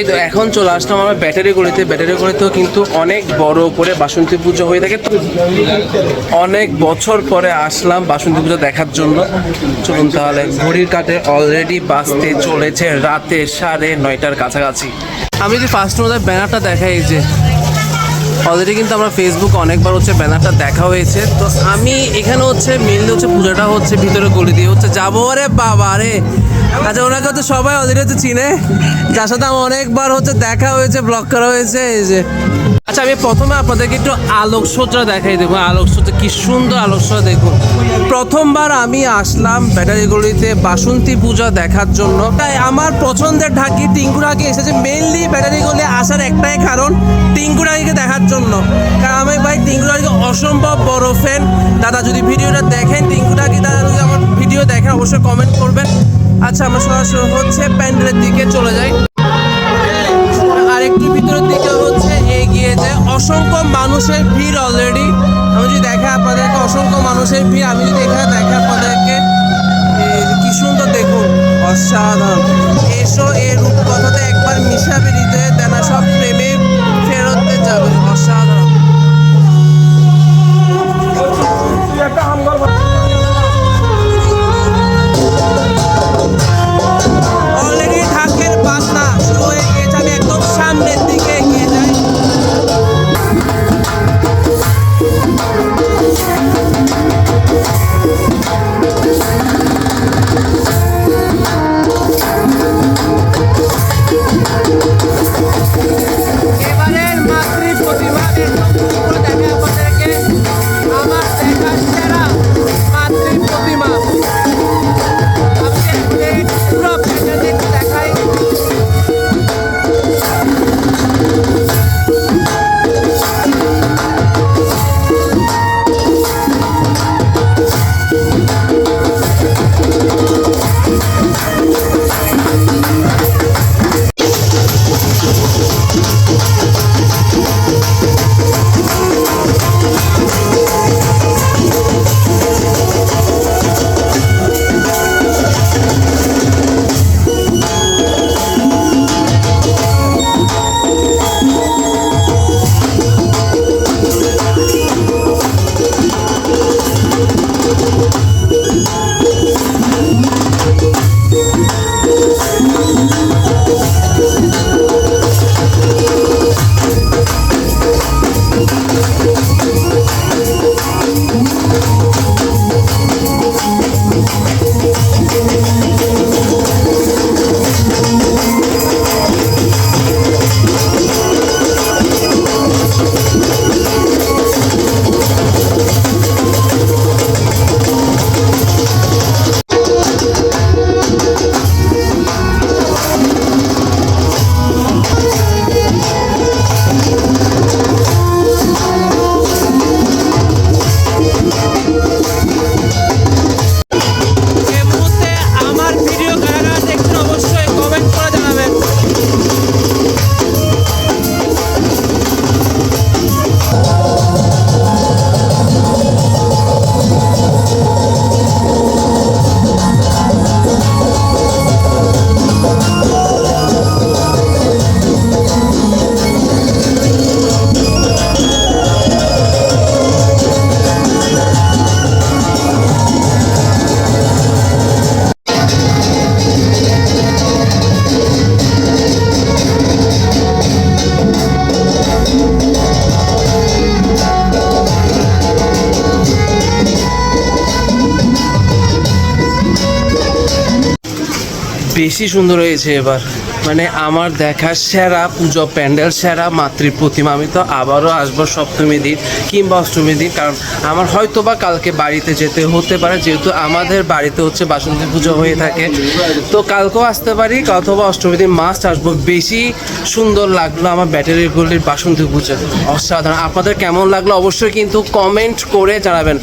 এই তো এখন চলে আসলাম আমার ব্যাটারি গলিতে। ব্যাটারি গড়িতেও কিন্তু অনেক বড় করে বাসন্তী পুজো হয়ে থাকে। তো অনেক বছর পরে আসলাম বাসন্তী পুজো দেখার জন্য। চলুন তাহলে, ঘড়ির কাটে অলরেডি বাঁচতে চলেছে রাতে সাড়ে নয়টার কাছাকাছি। আমি যদি ফার্স্ট ব্যানারটা দেখাই যে অলরেডি কিন্তু আমরা ফেসবুক অনেকবার হচ্ছে ব্যানারটা দেখা হয়েছে। তো আমি এখানে হচ্ছে মেনলি হচ্ছে পুজোটা হচ্ছে ভিতরে গলি দিয়ে হচ্ছে যাব। আরে বাবা রে। আচ্ছা ওনাকে হচ্ছে সবাই অলরেডি হচ্ছে চিনে। যার সাথে আমার অনেকবার হচ্ছে দেখা হয়েছে ব্লক করা হয়েছে, এই যে। আচ্ছা আমি প্রথমে আপনাদেরকে একটু আলোকসজ্জা দেখাই দেখুন আলোকসজ্জা, কি সুন্দর আলোকসজ্জা দেখুন। প্রথমবার আমি আসলাম ব্যাটারি গলিতে বাসন্তী পূজা দেখার জন্য। তাই আমার পছন্দের ঢাকি টিঙ্কুরাকে এসেছে। মেনলি ব্যাটারি গলি আসার একটাই কারণ টিঙ্কুরাকে দেখার জন্য। কারণ আমি ভাই টিঙ্কুরাকে অসম্ভব বড় ফ্যান দাদা, যদি ভিডিওটা দেখেন টিঙ্কুরাকি, দাদা, যদি আমার ভিডিও দেখেন, অবশ্যই কমেন্ট করবেন। আচ্ছা আমরা সরাসরি হচ্ছে প্যান্ডেলের দিকে চলে যাই। মানুষের ভিড় অলরেডি আমি যদি দেখা আপনাদেরকে অসংখ্য মানুষের ভিড় আমি যদি এখানে দেখা বেশি সুন্দর হয়েছে এবার। মানে আমার দেখা সেরা পুজো প্যান্ডেল, সেরা মাতৃ প্রতিমা, আমি তো আবারও আসব সপ্তমী দিন কিংবা অষ্টমী দিন, কারণ আমার হয়তো বা কালকে বাড়িতে যেতে হতে পারে, যেহেতু আমাদের বাড়িতে হচ্ছে বাসন্তী পুজো হয়ে থাকে। তো কালকেও আসতে পারি, অথবা অষ্টমী দিন মাস্ট আসব। বেশি সুন্দর লাগল আমার ব্যাটারিগুলির বাসন্তী পুজো। অসাধারণ। আপনাদের কেমন লাগল অবশ্যই কিন্তু কমেন্ট করে জানাবেন।